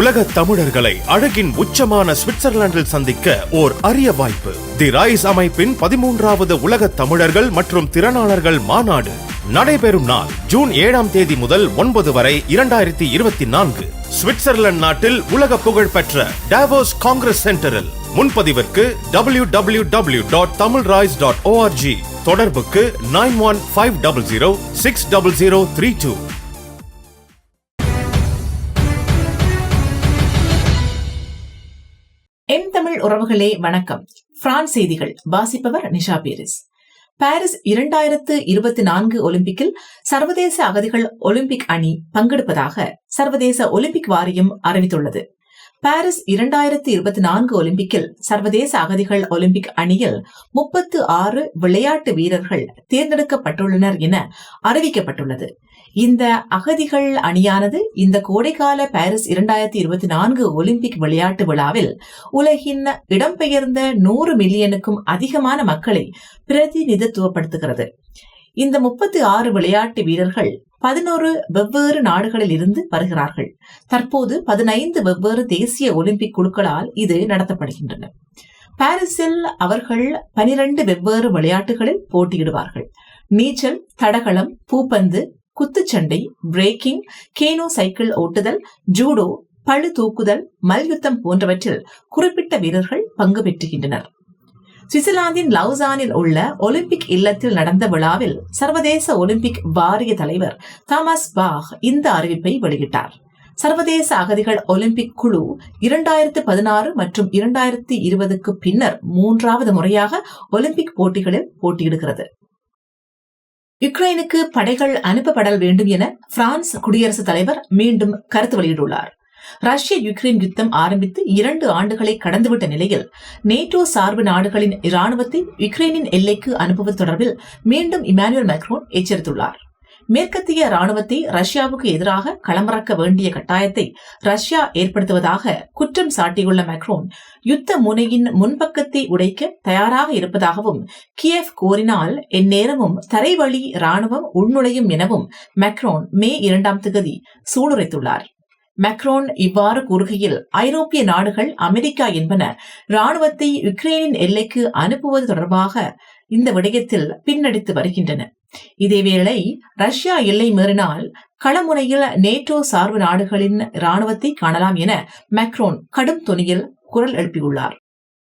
உலக தமிழர்களை அழகின் உச்சமான சுவிட்சர்லாந்தில் சந்திக்க ஓர் அரிய வாய்ப்பு. தி ராய்ஸ் அமைப்பின் பதிமூன்றாவது உலக தமிழர்கள் மற்றும் திறனாளர்கள் மாநாடு நடைபெறும் நாள் ஜூன் ஏழாம் தேதி முதல் ஒன்பது வரை இரண்டாயிரத்தி இருபத்தி நான்கு. சுவிட்சர்லாந்து நாட்டில் உலக புகழ் பெற்ற டாவோஸ் காங்கிரஸ் சென்டரில் முன்பதிவிற்கு W W W dot Tamil rise dot org தொடர்புக்கு nine one five double zero six double zero three two Tamil உறவுகளே வணக்கம். பிரான்ஸ் செய்திகள். வாசிப்பவர் நிஷா பேரிஸ். பாரிஸ் இரண்டாயிரத்து இருபத்தி நான்கு ஒலிம்பிக்கில் சர்வதேச அகதிகள் ஒலிம்பிக் அணி பங்கெடுப்பதாக சர்வதேச ஒலிம்பிக் வாரியம் அறிவித்துள்ளது. பாரிஸ் இரண்டாயிரத்து இருபத்தி நான்கு ஒலிம்பிக்கில் சர்வதேச அகதிகள் ஒலிம்பிக் அணியில் முப்பத்து ஆறு விளையாட்டு வீரர்கள் தேர்ந்தெடுக்கப்பட்டுள்ளனர் என அறிவிக்கப்பட்டுள்ளது. இந்த அகதிகள் அணியானது இந்த கோடைக்கால பாரிஸ் இரண்டாயிரத்தி இருபத்தி நான்கு ஒலிம்பிக் விளையாட்டு விழாவில் உலகின் இடம்பெயர்ந்த நூறு மில்லியனுக்கும் அதிகமான மக்களை பிரதிநிதித்துவப்படுத்துகிறது. இந்த முப்பத்தி ஆறு விளையாட்டு வீரர்கள் பதினோரு வெவ்வேறு நாடுகளில் இருந்து வருகிறார்கள். தற்போது பதினைந்து வெவ்வேறு தேசிய ஒலிம்பிக் குழுக்களால் இது நடத்தப்படுகின்றன. பாரிஸில் அவர்கள் பனிரெண்டு வெவ்வேறு விளையாட்டுகளில் போட்டியிடுவார்கள். நீச்சல் தடகளம் பூப்பந்து குத்துச்சண்டை பிரேக்கிங் கேனோ சைக்கிள் ஓட்டுதல் ஜூடோ பழு தூக்குதல் மல்யுத்தம் போன்றவற்றில் குறிப்பிட்ட வீரர்கள் பங்கு பெற்றுகின்றனர். சுவிட்சர்லாந்தின் லவுசானில் உள்ள ஒலிம்பிக் இல்லத்தில் நடந்த விழாவில் சர்வதேச ஒலிம்பிக் வாரிய தலைவர் தாமஸ் பாக் இந்த அறிவிப்பை வெளியிட்டார். சர்வதேச அகதிகள் ஒலிம்பிக் குழு இரண்டாயிரத்து பதினாறு மற்றும் இரண்டாயிரத்தி இருபதுக்கு பின்னர் மூன்றாவது முறையாக ஒலிம்பிக் போட்டிகளில் போட்டியிடுகிறது. யுக்ரைனுக்கு படைகள் அனுப்பப்படல் வேண்டும் என பிரான்ஸ் குடியரசுத் தலைவர் மீண்டும் கருத்து வெளியிட்டுள்ளார். ரஷ்ய யுக்ரைன் யுத்தம் ஆரம்பித்து இரண்டு ஆண்டுகளை கடந்துவிட்ட நிலையில் நேட்டோ சார்பு நாடுகளின் இராணுவத்தை யுக்ரைனின் எல்லைக்கு அனுப்புவது தொடர்பில் மீண்டும் இமானுவேல் மேக்ரோன் எச்சரித்துள்ளார். மேற்கத்திய ராணுவத்தை ரஷ்யாவுக்கு எதிராக களமிறக்க வேண்டிய கட்டாயத்தை ரஷ்யா ஏற்படுத்துவதாக குற்றம் சாட்டியுள்ள மேக்ரோன் யுத்த முனையின் முன்பக்கத்தை உடைக்க தயாராக இருப்பதாகவும் கியேவ் கோரினால் எந்நேரமும் தரைவழி ராணுவம் உள்நுழையும் எனவும் மேக்ரோன் மே இரண்டாம் தேதி சூளுரைத்துள்ளார். மேக்ரோன் இவ்வாறு கூறுகையில் ஐரோப்பிய நாடுகள் அமெரிக்கா என்பன ராணுவத்தை யுக்ரைனின் எல்லைக்கு அனுப்புவது தொடர்பாக இந்த விடயத்தில் பின்னடித்து வருகின்றன. இதேவேளை ரஷ்யா எல்லை மீறினால் களமுனையில் நேட்டோ சார்பு நாடுகளின் இராணுவத்தை காணலாம் என மேக்ரோன் கடும் துணியில் குரல் எழுப்பியுள்ளார்.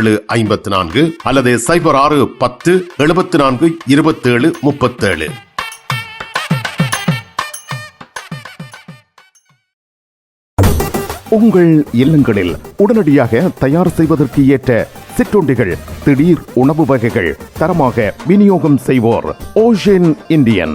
ஏழு ஐம்பத்தி நான்கு அல்லது சைபர் ஆறு பத்து எழுபத்தி நான்கு இருபத்தேழு முப்பத்தேழு. உங்கள் இல்லங்களில் உடனடியாக தயார் செய்வதற்கு ஏற்ற சிற்றுண்டிகள் திடீர் உணவு வகைகள் தரமாக விநியோகம் செய்வோர் ஓஷன் இந்தியன்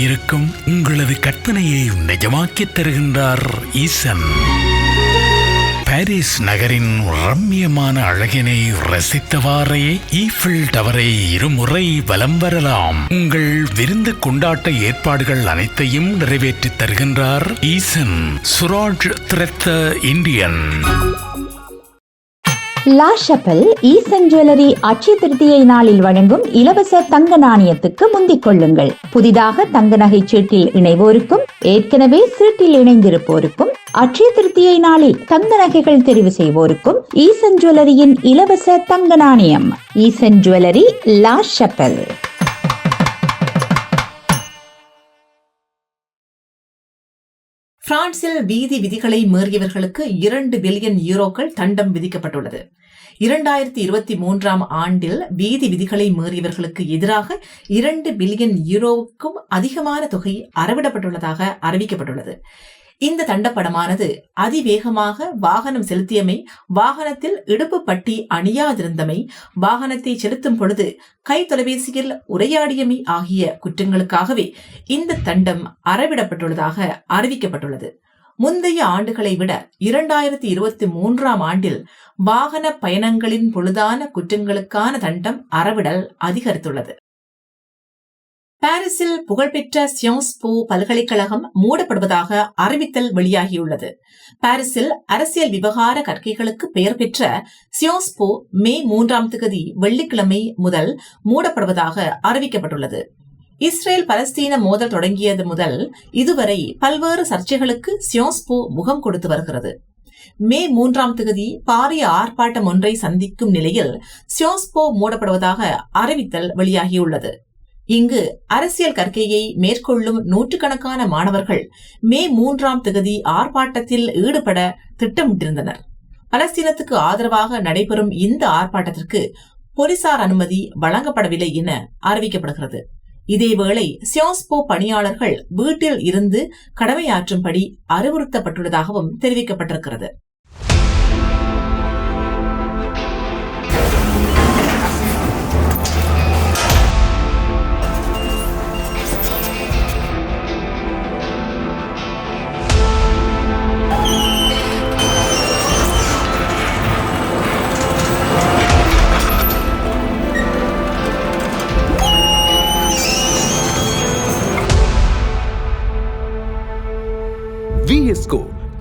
இருக்கும் உங்களது கற்பனையை நிஜமாக்கித் தருகின்றார் ஈசன். பாரிஸ் நகரின் ரம்மியமான அழகினை ரசித்தவாறே ஈஃபில் டவரை இருமுறை வலம் வரலாம். உங்கள் விருந்து கொண்டாட்ட ஏற்பாடுகள் அனைத்தையும் நிறைவேற்றித் தருகின்றார் Eesan. Suraj திரத்த Indian. La Chapelle Eesan jewellery Akshaya திருத்தியை நாளில் வழங்கும் இலவச தங்க நாணயத்துக்கு முந்திக் கொள்ளுங்கள். புதிதாக தங்க நகை சீட்டில் இணைவோருக்கும் ஏற்கனவே சீட்டில் இணைந்திருப்போருக்கும் அட்சய திருத்தியை நாளில் தங்க நகைகள் தெரிவு செய்வோருக்கும் ஈசன் ஜுவல்லரியின் இலவச தங்க நாணயம். Eesan jewellery La Chapelle. பிரான்சில் வீதி விதிகளை மீறியவர்களுக்கு இரண்டு பில்லியன் யூரோக்கள் தண்டம் விதிக்கப்பட்டுள்ளது. இரண்டாயிரத்தி இருபத்தி மூன்றாம் ஆண்டில் வீதி விதிகளை மீறியவர்களுக்கு எதிராக இரண்டு பில்லியன் யூரோவுக்கும் அதிகமான தொகை அறவிடப்பட்டுள்ளதாக அறிவிக்கப்பட்டுள்ளது. இந்த தண்டப்படமானது அதிவேகமாக வாகனம் செலுத்தியமை வாகனத்தில் இடுப்பு பட்டி அணியாதிருந்தமை வாகனத்தை செலுத்தும் பொழுது கை தொலைபேசியில் உரையாடியமை ஆகிய குற்றங்களுக்காகவே இந்த தண்டம் அறவிடப்பட்டுள்ளதாக அறிவிக்கப்பட்டுள்ளது. முந்தைய ஆண்டுகளை விட இரண்டாயிரத்தி இருபத்தி மூன்றாம் ஆண்டில் வாகன பயணங்களின் பொழுதான குற்றங்களுக்கான தண்டம் அறவிடல் அதிகரித்துள்ளது. பாரிஸில் புகழ்பெற்ற சியோன்ஸ் போ பல்கலைக்கழகம் மூடப்படுவதாக அறிவித்தல் வெளியாகியுள்ளது. பாரிஸில் அரசியல் விவகார கற்கைகளுக்கு பெயர் பெற்ற சியோன்ஸ் போ மே மூன்றாம் தேதி வெள்ளிக்கிழமை முதல் மூடப்படுவதாக அறிவிக்கப்பட்டுள்ளது. இஸ்ரேல் பலஸ்தீன மோதல் தொடங்கியது முதல் இதுவரை பல்வேறு சர்ச்சைகளுக்கு சியோஸ்போ முகம் கொடுத்து வருகிறது. மே மூன்றாம் தேதி பாரிய ஆர்ப்பாட்டம் ஒன்றை சந்திக்கும் நிலையில் சியோஸ்போ மூடப்படுவதாக அறிவித்தல் வெளியாகியுள்ளது. இங்கு அரசியல் கற்கையை மேற்கொள்ளும் நூற்றுக்கணக்கான மாணவர்கள் மே மூன்றாம் தேதி ஆர்ப்பாட்டத்தில் ஈடுபட திட்டமிட்டிருந்தனர். பலஸ்தீனத்துக்கு ஆதரவாக நடைபெறும் இந்த ஆர்ப்பாட்டத்திற்கு போலீசார் அனுமதி வழங்கப்படவில்லை என அறிவிக்கப்படுகிறது. இதேவேளை சியோஸ்போ பணியாளர்கள் வீட்டில் இருந்து கடமையாற்றும்படி அறிவுறுத்தப்பட்டுள்ளதாகவும் தெரிவிக்கப்பட்டிருக்கிறது.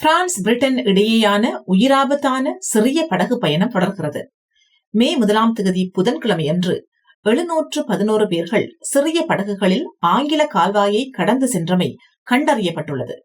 பிரான்ஸ் பிரிட்டன் இடையேயான உயிராபத்தான சிறிய படகு பயணம் தொடர்கிறது. மே முதலாம் தேதி புதன்கிழமையன்று எழுநூற்று பதினோரு பேர்கள் சிறிய படகுகளில் ஆங்கில கால்வாயை கடந்து சென்றமை கண்டறியப்பட்டுள்ளது.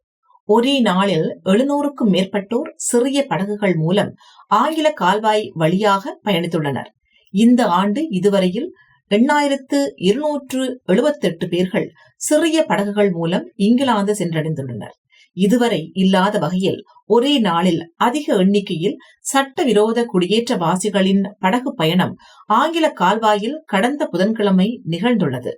ஒரே நாளில் எழுநூறுக்கும் மேற்பட்டோர் சிறிய படகுகள் மூலம் ஆங்கில கால்வாய் வழியாக பயணித்துள்ளனர். இந்த ஆண்டு இதுவரையில் எண்ணாயிரத்து இருநூற்று எழுபத்தெட்டு பேர்கள் சிறிய படகுகள் மூலம் இங்கிலாந்து சென்றடைந்துள்ளனர். இதுவரை இல்லாத வகையில் ஒரே நாளில் அதிக எண்ணிக்கையில் சட்டவிரோத குடியேற்றவாசிகளின் படகு பயணம் ஆங்கில கால்வாயில் கடந்த புதன்கிழமை நிகழ்ந்துள்ளது.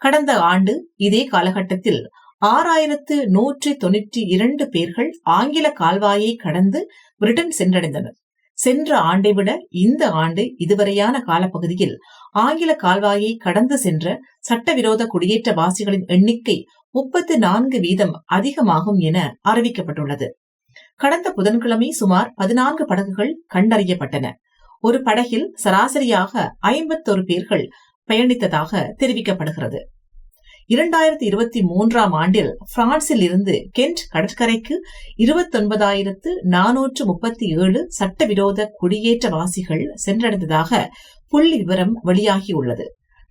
கடந்த ஆண்டு இதே காலகட்டத்தில் ஆறாயிரத்து நூற்றி தொன்னூற்றி இரண்டு பேர்கள் ஆங்கில கால்வாயை கடந்து பிரிட்டன் சென்றடைந்தனர். சென்ற ஆண்டை விட இந்த ஆண்டு இதுவரையான காலப்பகுதியில் ஆங்கில கால்வாயை கடந்து சென்ற சட்டவிரோத குடியேற்றவாசிகளின் எண்ணிக்கை முப்பத்து நான்கு வீதம் அதிகமாகும் என அறிவிக்கப்பட்டுள்ளது. கடந்த புதன்கிழமை சுமார் பதினான்கு படகுகள் கண்டறியப்பட்டன. ஒரு படகில் சராசரியாக ஐம்பத்தொரு பேர்கள் பயணித்ததாக தெரிவிக்கப்படுகிறது. இரண்டாயிரத்தி இருபத்தி மூன்றாம் ஆண்டில் பிரான்சில் இருந்து கென்ட் கடற்கரைக்கு இருபத்தொன்பதாயிரத்து நானூற்று முப்பத்தி ஏழு சட்டவிரோத குடியேற்றவாசிகள் சென்றடைந்ததாக புள்ளி விவரம் வெளியாகியுள்ளது.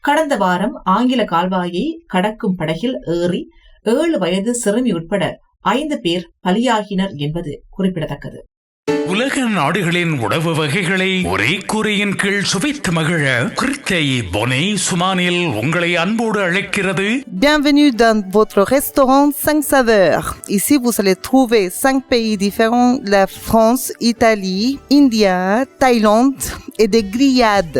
கடந்த வாரம் ஆங்கில கால்வாயை கடக்கும் படகில் ஏறி ஏழு வயது சிறுமி உட்பட ஐந்து பேர் பலியாகினர் என்பது குறிப்பிடத்தக்கது உலக நாடுகளின் உணவு வகைகளை ஒரே கூரையின் கீழ் சுவைத்து மகிழ கிருத்தை பொனை சுமானில் உங்களை அன்போடு அழைக்கிறது Bienvenue dans votre restaurant 5 saveurs. Ici, vous allez trouver 5 pays différents, la France, Italie, India, Thaïlande et des grillades.